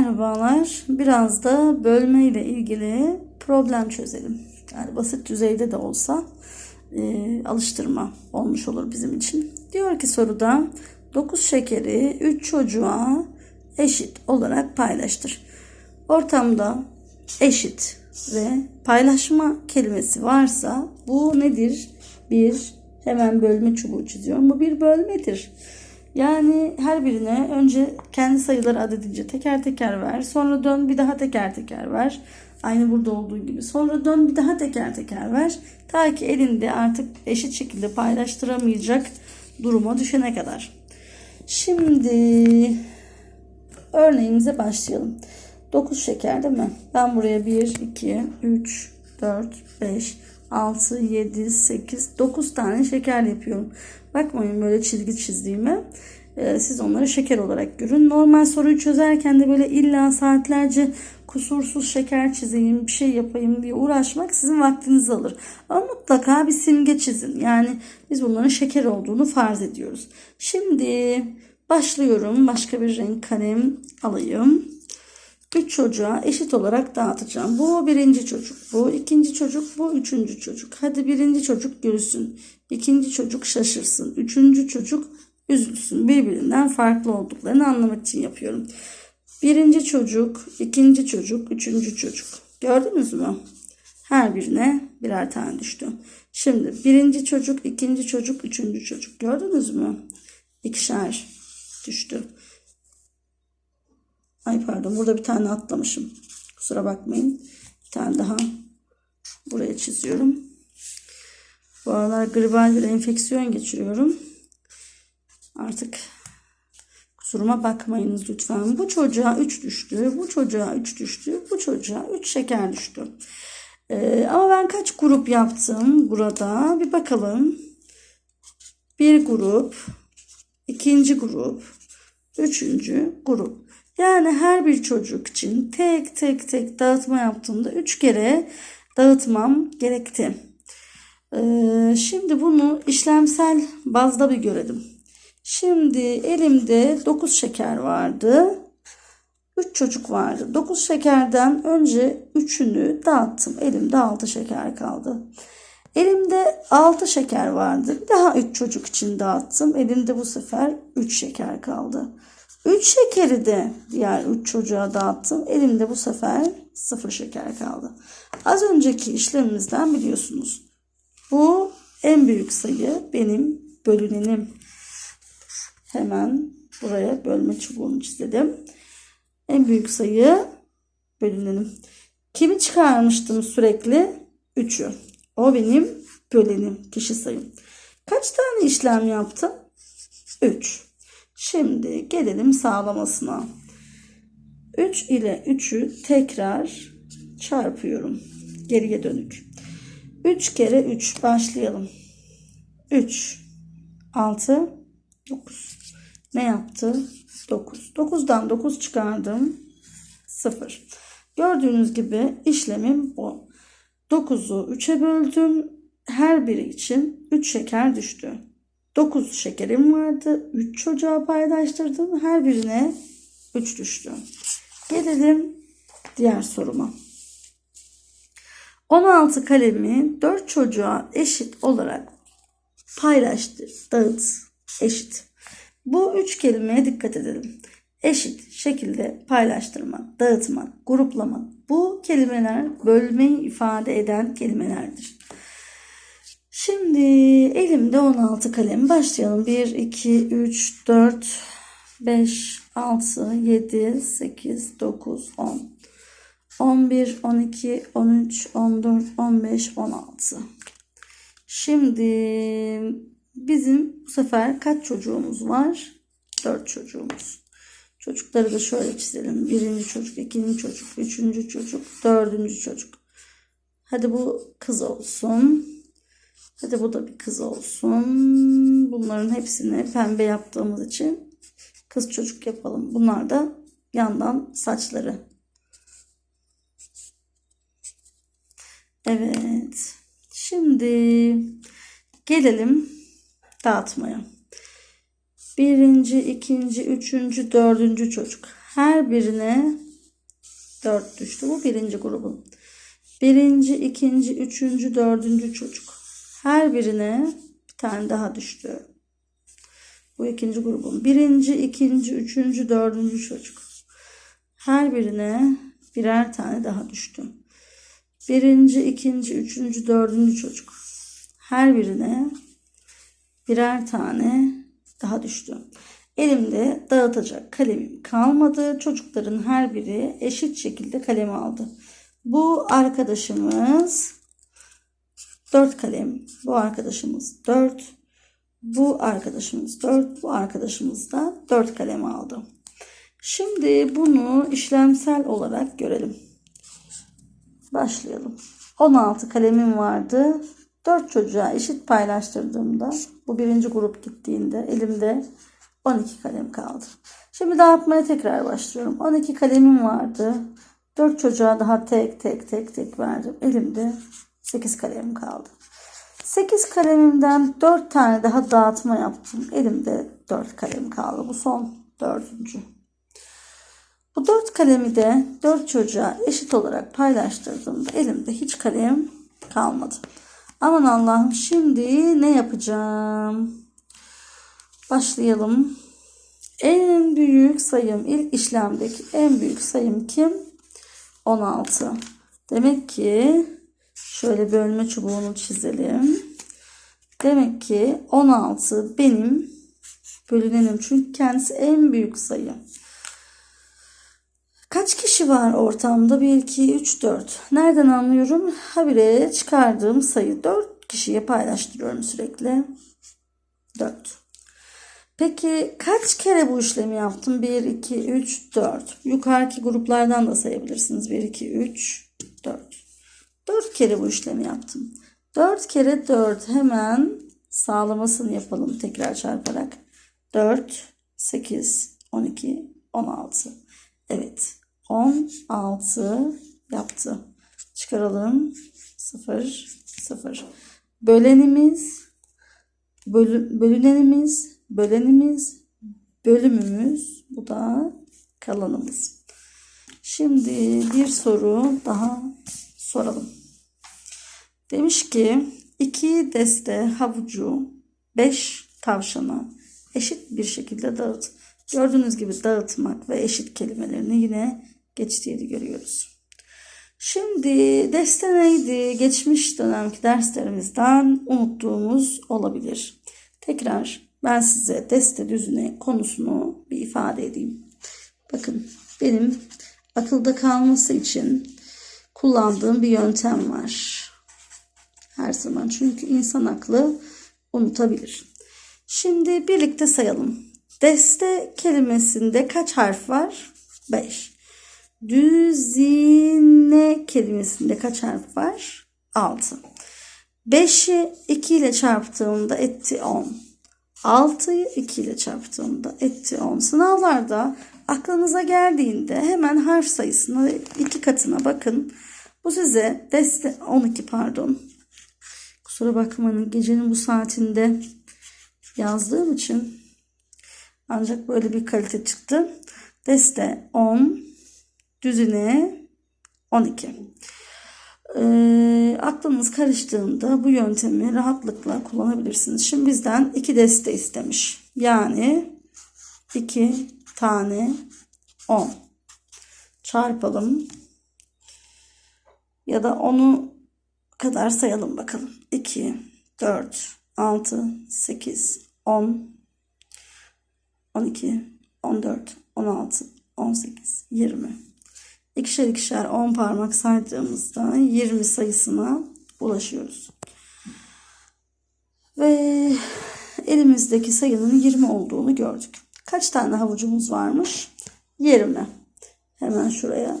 Merhabalar. Biraz da bölme ile ilgili problem çözelim. Yani basit düzeyde de olsa e, alıştırma olmuş olur bizim için. Diyor ki soruda 9 şekeri 3 çocuğa eşit olarak paylaştır. Ortamda eşit ve paylaşma kelimesi varsa bu nedir? Bir hemen bölme çubuğu çiziyorum. Bu bir bölmedir. Yani her birine önce kendi sayıları adedince teker teker ver. Sonra dön bir daha teker teker ver. Aynı burada olduğu gibi. Sonra dön bir daha teker teker ver. Ta ki elinde artık eşit şekilde paylaştıramayacak duruma düşene kadar. Şimdi örneğimize başlayalım. 9 şeker değil mi? Ben buraya 1, 2, 3, 4, 5, 6, 7, 8, 9 tane şeker yapıyorum. Bakmayın böyle çizgi çizdiğime. Ee, siz onları şeker olarak görün. Normal soruyu çözerken de böyle illa saatlerce kusursuz şeker çizeyim, bir şey yapayım diye uğraşmak sizin vaktinizi alır. Ama mutlaka bir simge çizin. Yani biz bunların şeker olduğunu farz ediyoruz. Şimdi başlıyorum. Başka bir renk kalem alayım. Üç çocuğa eşit olarak dağıtacağım. Bu birinci çocuk, bu ikinci çocuk, bu üçüncü çocuk. Hadi birinci çocuk gülsün, ikinci çocuk şaşırsın, üçüncü çocuk üzülsün. Birbirinden farklı olduklarını anlamak için yapıyorum. Birinci çocuk, ikinci çocuk, üçüncü çocuk. Gördünüz mü? Her birine birer tane düştü. Şimdi birinci çocuk, ikinci çocuk, üçüncü çocuk. Gördünüz mü? İkişer düştü. Ay pardon burada bir tane atlamışım. Kusura bakmayın. Bir tane daha buraya çiziyorum. Bu aralar gribal bir enfeksiyon geçiriyorum. Artık kusuruma bakmayınız lütfen. Bu çocuğa 3 düştü. Bu çocuğa 3 düştü. Bu çocuğa 3 şeker düştü. Ee, ama ben kaç grup yaptım burada? Bir bakalım. Bir grup, ikinci grup, üçüncü grup. Yani her bir çocuk için tek tek tek dağıtma yaptığımda 3 kere dağıtmam gerekti. Ee, şimdi bunu işlemsel bazda bir görelim. Şimdi elimde 9 şeker vardı. 3 çocuk vardı. 9 şekerden önce 3'ünü dağıttım. Elimde 6 şeker kaldı. Elimde 6 şeker vardı. Daha 3 çocuk için dağıttım. Elimde bu sefer 3 şeker kaldı. 3 şekeri de diğer 3 çocuğa dağıttım. Elimde bu sefer 0 şeker kaldı. Az önceki işlemimizden biliyorsunuz. Bu en büyük sayı benim bölünenim. Hemen buraya bölme çubuğunu çizelim. En büyük sayı bölünenim. Kimi çıkarmıştım sürekli? 3'ü. O benim bölenim, kişi sayım. Kaç tane işlem yaptım? 3. Şimdi gelelim sağlamasına. 3 ile 3'ü tekrar çarpıyorum. Geriye dönük. 3 kere 3 başlayalım. 3 6 9. Ne yaptı? 9. 9'dan 9 çıkardım. 0. Gördüğünüz gibi işlemim bu. 9'u 3'e böldüm. Her biri için 3 şeker düştü. 9 şekerim vardı. 3 çocuğa paylaştırdım. Her birine 3 düştü. Gelelim diğer soruma. 16 kalemi 4 çocuğa eşit olarak paylaştır, dağıt, eşit. Bu üç kelimeye dikkat edelim. Eşit şekilde paylaştırmak, dağıtmak, gruplamak. Bu kelimeler bölmeyi ifade eden kelimelerdir. Şimdi elimde 16 kalem. Başlayalım. 1, 2, 3, 4, 5, 6, 7, 8, 9, 10. 11, 12, 13, 14, 15, 16. Şimdi bizim bu sefer kaç çocuğumuz var? 4 çocuğumuz. Çocukları da şöyle çizelim. Birinci çocuk, ikinci çocuk, üçüncü çocuk, dördüncü çocuk. Hadi bu kız olsun. Hadi bu da bir kız olsun. Bunların hepsini pembe yaptığımız için kız çocuk yapalım. Bunlar da yandan saçları. Evet. Şimdi gelelim dağıtmaya. Birinci, ikinci, üçüncü, dördüncü çocuk. Her birine 4 düştü. Bu birinci grubun. Birinci, ikinci, üçüncü, dördüncü çocuk. Her birine bir tane daha düştü. Bu ikinci grubun. Birinci, ikinci, üçüncü, dördüncü çocuk. Her birine birer tane daha düştü. Birinci, ikinci, üçüncü, dördüncü çocuk. Her birine birer tane daha düştü. Elimde dağıtacak kalemim kalmadı. Çocukların her biri eşit şekilde kalemi aldı. Bu arkadaşımız 4 kalem. Bu arkadaşımız 4. Bu arkadaşımız 4. Bu arkadaşımız da 4 kalem aldı. Şimdi bunu işlemsel olarak görelim. Başlayalım. 16 kalemim vardı. 4 çocuğa eşit paylaştırdığımda bu birinci grup gittiğinde elimde 12 kalem kaldı. Şimdi dağıtmaya tekrar başlıyorum. 12 kalemim vardı. 4 çocuğa daha tek tek tek tek verdim. Elimde 8 kalemim kaldı. 8 kalemimden 4 tane daha dağıtma yaptım. Elimde 4 kalem kaldı. Bu son dördüncü. Bu 4 kalemi de 4 çocuğa eşit olarak paylaştırdığımda elimde hiç kalem kalmadı. Aman Allah'ım şimdi ne yapacağım? Başlayalım. En büyük sayım ilk işlemdeki en büyük sayım kim? 16. Demek ki şöyle bölme çubuğunu çizelim. Demek ki 16 benim bölünenim çünkü kendisi en büyük sayı. Kaç kişi var ortamda? 1, 2, 3, 4. Nereden anlıyorum? Habire çıkardığım sayı 4 kişiye paylaştırıyorum sürekli. 4. Peki kaç kere bu işlemi yaptım? 1, 2, 3, 4. Yukarıki gruplardan da sayabilirsiniz. 1, 2, 3, 4. 4 kere bu işlemi yaptım. 4 kere 4 hemen sağlamasını yapalım tekrar çarparak. 4, 8, 12, 16. Evet 16 yaptı. Çıkaralım. 0, 0. Bölenimiz, bölü, bölünenimiz, bölenimiz, bölümümüz. Bu da kalanımız. Şimdi bir soru daha soralım. Demiş ki iki deste havucu 5 tavşana eşit bir şekilde dağıt. Gördüğünüz gibi dağıtmak ve eşit kelimelerini yine geçtiğini görüyoruz. Şimdi deste neydi? Geçmiş dönemki derslerimizden unuttuğumuz olabilir. Tekrar ben size deste düzine konusunu bir ifade edeyim. Bakın benim akılda kalması için kullandığım bir yöntem var. Her zaman çünkü insan aklı unutabilir. Şimdi birlikte sayalım. Deste kelimesinde kaç harf var? 5. Düzine kelimesinde kaç harf var? 6. 5'i 2 ile çarptığımda etti 10. 6'yı 2 ile çarptığımda etti 10. Sınavlarda aklınıza geldiğinde hemen harf sayısına iki katına bakın. Bu size deste 12 pardon. Kusura bakmayın gecenin bu saatinde yazdığım için ancak böyle bir kalite çıktı. Deste 10, düzine 12. Ee, aklınız karıştığında bu yöntemi rahatlıkla kullanabilirsiniz. Şimdi bizden iki deste istemiş. Yani iki tane 10. Çarpalım. Ya da onu kadar sayalım bakalım. 2, 4, 6, 8, 10, 12, 14, 16, 18, 20. İkişer ikişer 10 parmak saydığımızda 20 sayısına ulaşıyoruz. Ve elimizdeki sayının 20 olduğunu gördük. Kaç tane havucumuz varmış? 20. Hemen şuraya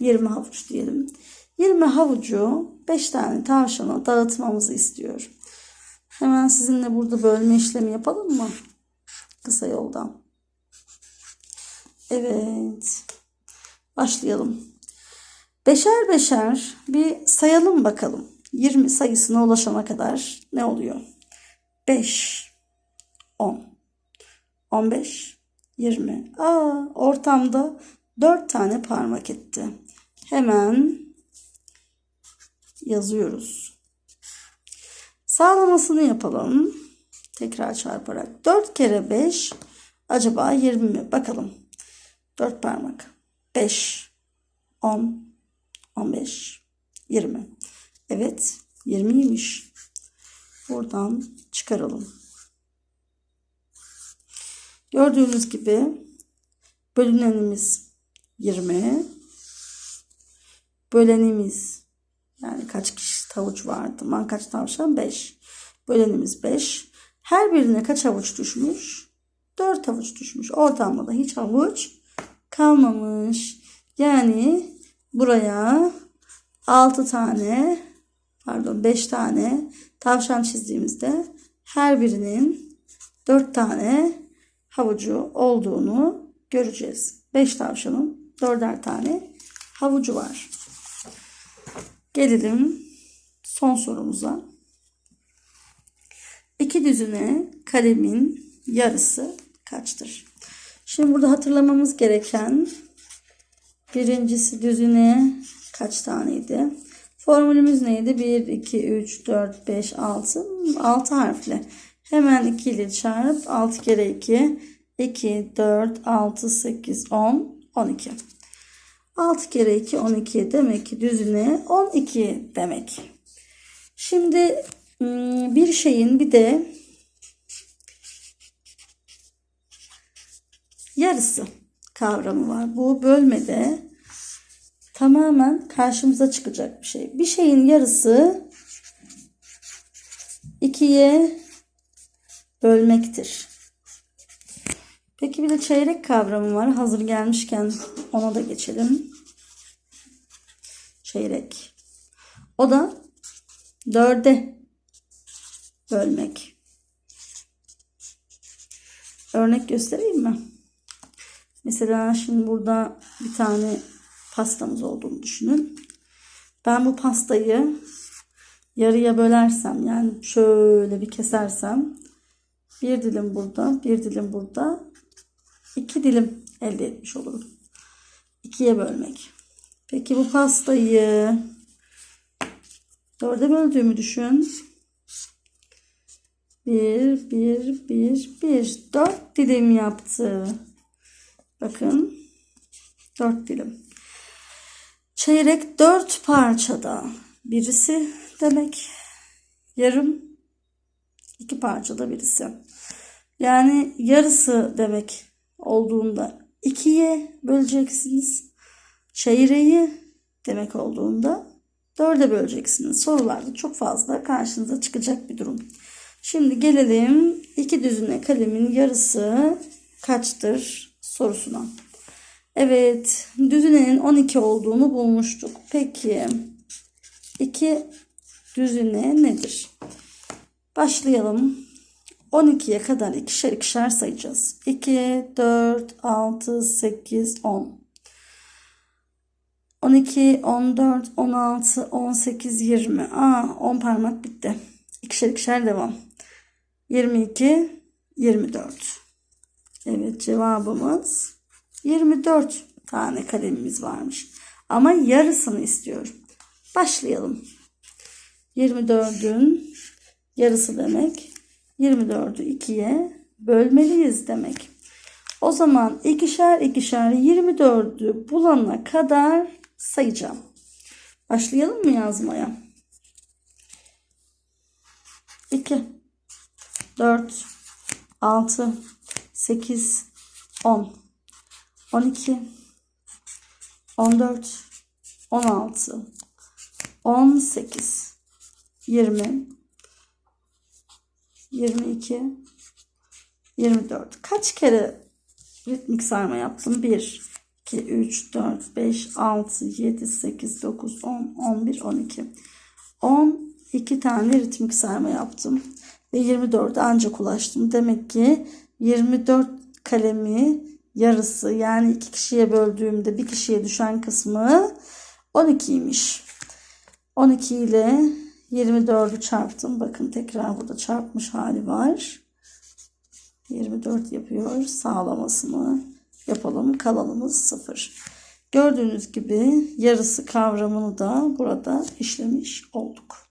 20 havuç diyelim. 20 havucu 5 tane tavşana dağıtmamızı istiyor. Hemen sizinle burada bölme işlemi yapalım mı? Kısa yoldan. Evet. Başlayalım. Beşer beşer bir sayalım bakalım. 20 sayısına ulaşana kadar ne oluyor? 5, 10, 15, 20. Aa, ortamda 4 tane parmak etti. Hemen yazıyoruz. Sağlamasını yapalım. Tekrar çarparak. 4 kere 5 acaba 20 mi? Bakalım. 4 parmak. 5, 10, 15, 20. Evet 20'ymiş. Buradan çıkaralım. Gördüğünüz gibi bölünenimiz 20. Bölenimiz yani kaç kişi tavuç vardı? Man kaç tavşan? 5. Bölenimiz 5. Her birine kaç havuç düşmüş? 4 havuç düşmüş. Ortamda da hiç havuç kalmamış. Yani buraya 6 tane pardon 5 tane tavşan çizdiğimizde her birinin 4 tane havucu olduğunu göreceğiz. 5 tavşanın 4'er tane havucu var. Gelelim son sorumuza. İki düzine kalemin yarısı kaçtır? Şimdi burada hatırlamamız gereken birincisi düzine kaç taneydi? Formülümüz neydi? 1, 2, 3, 4, 5, 6. 6 harfli. Hemen 2 ile çarp. 6 kere 2. 2, 4, 6, 8, 10, 12. 6 kere 2, 12 demek ki düzine 12 demek. Şimdi hmm, bir şeyin bir de yarısı kavramı var. Bu bölmede tamamen karşımıza çıkacak bir şey. Bir şeyin yarısı ikiye bölmektir. Peki bir de çeyrek kavramı var. Hazır gelmişken ona da geçelim. Çeyrek. O da dörde bölmek. Örnek göstereyim mi? Mesela şimdi burada bir tane pastamız olduğunu düşünün. Ben bu pastayı yarıya bölersem yani şöyle bir kesersem bir dilim burada, bir dilim burada, iki dilim elde etmiş olurum. İkiye bölmek. Peki bu pastayı dörde böldüğümü düşün. Bir, bir, bir, bir. Dört dilim yaptı. Bakın. Dört dilim. Çeyrek dört parçada. Birisi demek. Yarım iki parçada birisi. Yani yarısı demek olduğunda ikiye böleceksiniz. Çeyreği demek olduğunda dörde böleceksiniz. Sorularda çok fazla karşınıza çıkacak bir durum. Şimdi gelelim iki düzine kalemin yarısı kaçtır sorusuna. Evet düzinenin 12 olduğunu bulmuştuk. Peki iki düzine nedir? Başlayalım. 12'ye kadar ikişer ikişer sayacağız. 2, 4, 6, 8, 10. 12, 14, 16, 18, 20. Aa 10 parmak bitti. İkişer ikişer devam. 22, 24. Evet cevabımız 24 tane kalemimiz varmış. Ama yarısını istiyorum. Başlayalım. 24'ün yarısı demek 24'ü 2'ye bölmeliyiz demek. O zaman ikişer ikişer 24'ü bulana kadar sayacağım. Başlayalım mı yazmaya? 2 4 6 8 10 12 14 16 18 20 22 24 kaç kere ritmik sayma yaptım? 1 2 3 4 5 6 7 8 9 10 11 12 12 tane ritmik sayma yaptım ve 24'e ancak ulaştım. Demek ki 24 kalemi yarısı yani iki kişiye böldüğümde bir kişiye düşen kısmı 12'ymiş 12 ile 24'ü çarptım. Bakın tekrar burada çarpmış hali var. 24 yapıyor. Sağlamasını yapalım. Kalanımız 0. Gördüğünüz gibi yarısı kavramını da burada işlemiş olduk.